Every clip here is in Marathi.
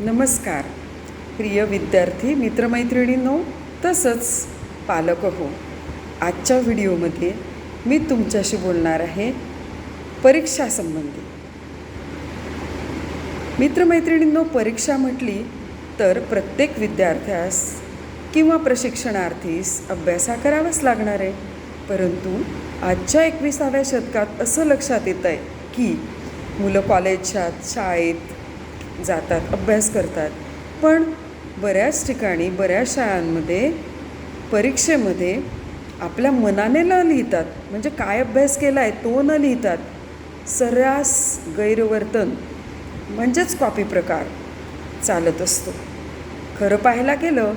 नमस्कार. प्रिय विद्यार्थी मित्रमैत्रिणींनो तसंच पालक हो आजच्या व्हिडिओमध्ये मी तुमच्याशी बोलणार आहे परीक्षासंबंधी मित्रमैत्रिणींनो परीक्षा म्हटली तर प्रत्येक विद्यार्थ्यास किंवा प्रशिक्षणार्थीस अभ्यास हा करावाच लागणार आहे. परंतु आजच्या एकविसाव्या शतकात असं लक्षात येतं आहे की मुलं कॉलेजच्या शाळेत जातात अभ्यास करतात. पण बऱ्याच ठिकाणी बऱ्याच शाळांमध्ये परीक्षेमध्ये आपल्या मनाने न लिहितात म्हणजे काय अभ्यास केला आहे तो न लिहितात सर्रास गैरवर्तन म्हणजेच कॉपी प्रकार चालत असतो. खरं पाहायला गेलं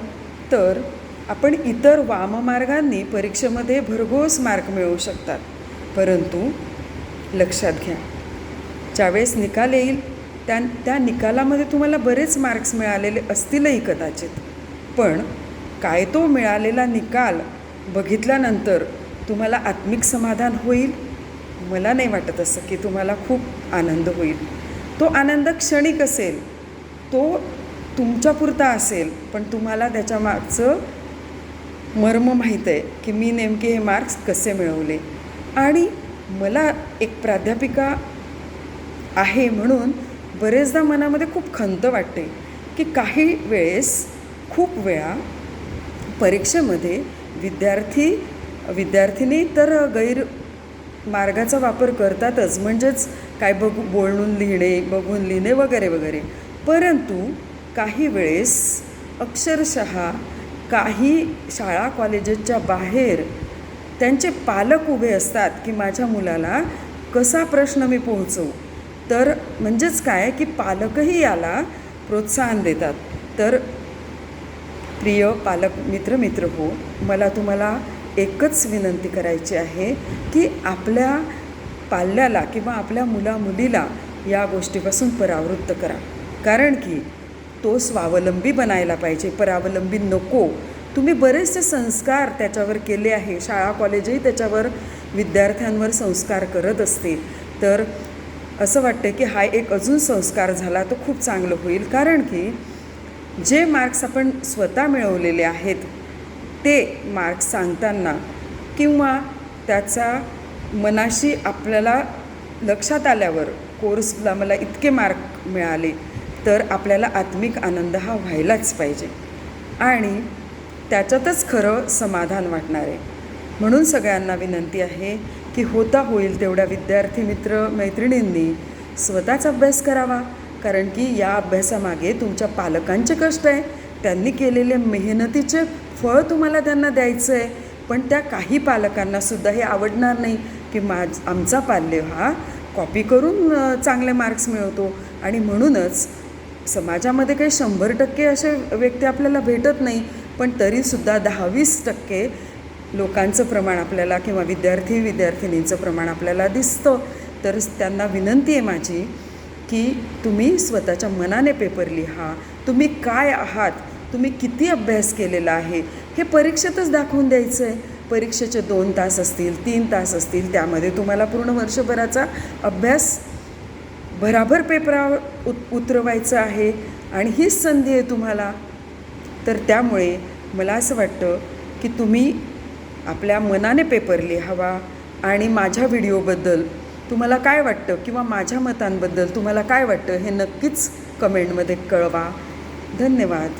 तर आपण इतर वाममार्गांनी परीक्षेमध्ये भरघोस मार्क मिळवू शकतात. परंतु लक्षात घ्या ज्यावेळेस निकाल येईल त्या त्या निकालामध्ये तुम्हाला बरेच मार्क्स मिळालेले असतीलही कदाचित. पण काय तो मिळालेला निकाल बघितल्यानंतर तुम्हाला आत्मिक समाधान होईल? मला नाही वाटत असं की तुम्हाला खूप आनंद होईल. तो आनंद क्षणिक असेल तो तुमच्यापुरता असेल पण तुम्हाला त्याच्या मागचं मर्म माहीत आहे की मी नेमके हे मार्क्स कसे मिळवले. आणि मला एक प्राध्यापिका आहे म्हणून बरेचदा मनामध्ये खूप खंत वाटते की काही वेळेस खूप वेळा परीक्षेमध्ये विद्यार्थी विद्यार्थिनी तर गैर मार्गाचा वापर करतातच म्हणजेच काय बघू बोलून लिहिणे बघून लिहिणे वगैरे वगैरे. परंतु काही वेळेस अक्षरशः काही शाळा कॉलेजेसच्या बाहेर त्यांचे पालक उभे असतात की माझ्या मुलाला कसा प्रश्न मी पोहोचवू? तर म्हणजेच काय की पालकही याला प्रोत्साहन देतात. तर प्रिय पालक मित्र मित्र हो मला तुम्हाला एकच विनंती करायची आहे की आपल्या पाल्याला किंवा आपल्या मुला मुलीला या गोष्टीपासून परावृत्त करा. कारण की तो स्वावलंबी बनायला पाहिजे. परावलंबी नको. तुम्ही बरेचसे संस्कार त्याच्यावर केले आहे. शाळा कॉलेजही त्याच्यावर विद्यार्थ्यांवर संस्कार करत असते तर असं वाटतं की हा एक अजून संस्कार झाला तो खूप चांगलं होईल. कारण की जे मार्क्स आपण स्वतः मिळवलेले आहेत ते मार्क्स सांगताना किंवा त्याचा मनाशी आपल्याला लक्षात आल्यावर कोर्सला मला इतके मार्क मिळाले तर आपल्याला आत्मिक आनंद हा व्हायलाच पाहिजे. आणि त्याच्यातच खरं समाधान वाटणार. आहे म्हणून सगळ्यांना विनंती आहे की होता होईल तेवढ्या विद्यार्थी मित्र मैत्रिणींनी स्वतःच अभ्यास करावा. कारण की या अभ्यासामागे तुमच्या पालकांचे कष्ट आहे. त्यांनी केलेले मेहनतीचे फळ तुम्हाला त्यांना द्यायचं आहे. पण त्या काही पालकांनासुद्धा हे आवडणार नाही की माझ आमचा पाल्य हा कॉपी करून चांगले मार्क्स मिळवतो. आणि म्हणूनच समाजामध्ये काही शंभर टक्के असे व्यक्ती आपल्याला भेटत नाही. पण तरीसुद्धा दहावीस टक्के लोकांचं प्रमाण आपल्याला किंवा विद्यार्थी विद्यार्थिनींचं प्रमाण आपल्याला दिसतं तर त्यांना विनंती आहे माझी की तुम्ही स्वतःच्या मनाने पेपर लिहा. तुम्ही काय आहात? तुम्ही किती अभ्यास केलेला आहे? हे परीक्षेतच दाखवून द्यायचं आहे परीक्षेचे दोन तास असतील तीन तास असतील त्यामध्ये तुम्हाला पूर्ण वर्षभराचा अभ्यास भराभर पेपरावर उत उतरवायचं आहे आणि हीच संधी आहे तुम्हाला. तर त्यामुळे मला असं वाटतं की तुम्ही आपल्या मनाने पेपर लिहावा आणि माझ्या व्हिडिओबद्दल तुम्हाला काय वाटतं? किंवा माझ्या मतांबद्दल तुम्हाला काय वाटतं? हे नक्कीच कमेंटमध्ये कळवा. धन्यवाद.